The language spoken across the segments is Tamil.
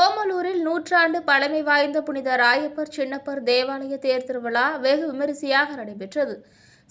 ஓமலூரில் நூற்றாண்டு பழமை வாய்ந்த புனித ராயப்பர் சின்னப்பர் தேவாலய தேர் திருவிழா வெகு விமரிசையாக நடைபெற்றது.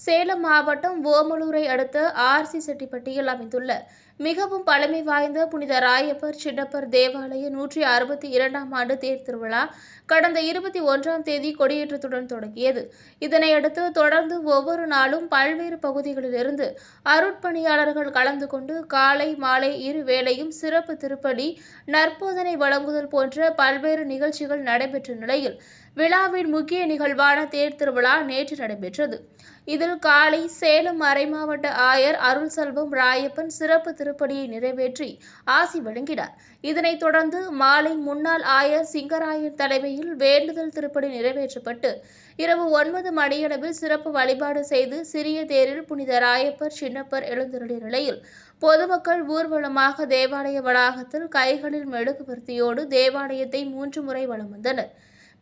சேலம் மாவட்டம் ஓமலூரை அடுத்த ஆர்சி செட்டிப்பட்டியில் அமைந்துள்ள மிகவும் பழமை வாய்ந்த புனித ராயப்பர் சின்னப்பர் தேவாலய நூற்றி அறுபத்தி இரண்டாம் ஆண்டு தேர் திருவிழா கடந்த இருபத்தி ஒன்றாம் தேதி கொடியேற்றத்துடன் தொடங்கியது. இதனையடுத்து தொடர்ந்து ஒவ்வொரு நாளும் பல்வேறு பகுதிகளிலிருந்து அருட்பணியாளர்கள் கலந்து கொண்டு காலை மாலை இரு வேளையும் சிறப்பு திருப்பலி நற்போதனை வழங்குதல் போன்ற பல்வேறு நிகழ்ச்சிகள் நடைபெற்ற நிலையில் விழாவின் முக்கிய நிகழ்வான தேர் திருவிழா நேற்று நடைபெற்றது. இதில் காலை சேலம் மறைமாவட்ட ஆயர் அருள் செல்வம் ராயப்பன் சிறப்பு திருப்படியை நிறைவேற்றி ஆசி வழங்கினார். இதனைத் தொடர்ந்து மாலை முன்னாள் ஆயர் சிங்கராயர் தலைமையில் வேண்டுதல் திருப்படி நிறைவேற்றப்பட்டு இரவு ஒன்பது மணியளவில் சிறப்பு வழிபாடு செய்து சிறிய தேரில் புனித ராயப்பர் சின்னப்பர் எழுந்தருளிய நிலையில் பொதுமக்கள் ஊர்வலமாக தேவாலய வளாகத்தில் கைகளில் மெழுகுபர்த்தியோடு தேவாலயத்தை மூன்று முறை வலம் வந்தனர்.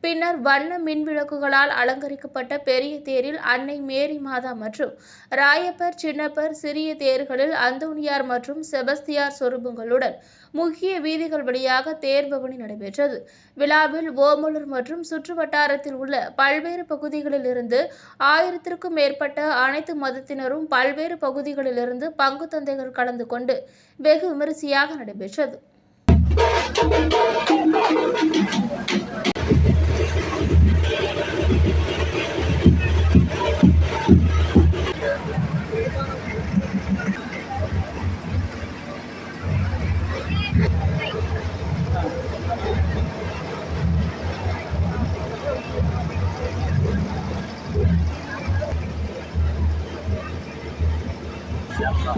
பின்னர் வண்ண மின் விளக்குகளால் அலங்கரிக்கப்பட்ட பெரிய தேரில் அன்னை மேரி மாதா மற்றும் ராயப்பர் சின்னப்பர் சிறிய தேர்களில் அந்தோனியார் மற்றும் செபஸ்தியார் சொரூபங்களுடன் முக்கிய வீதிகள் வழியாக தேர் பவனி நடைபெற்றது. விழாவில் ஓமலூர் மற்றும் சுற்று வட்டாரத்தில் உள்ள பல்வேறு பகுதிகளிலிருந்து ஆயிரத்திற்கும் மேற்பட்ட அனைத்து மதத்தினரும் பல்வேறு பகுதிகளிலிருந்து பங்கு தந்தைகள் கலந்து கொண்டு வெகு விமரிசையாக நடைபெற்றது. ってやった、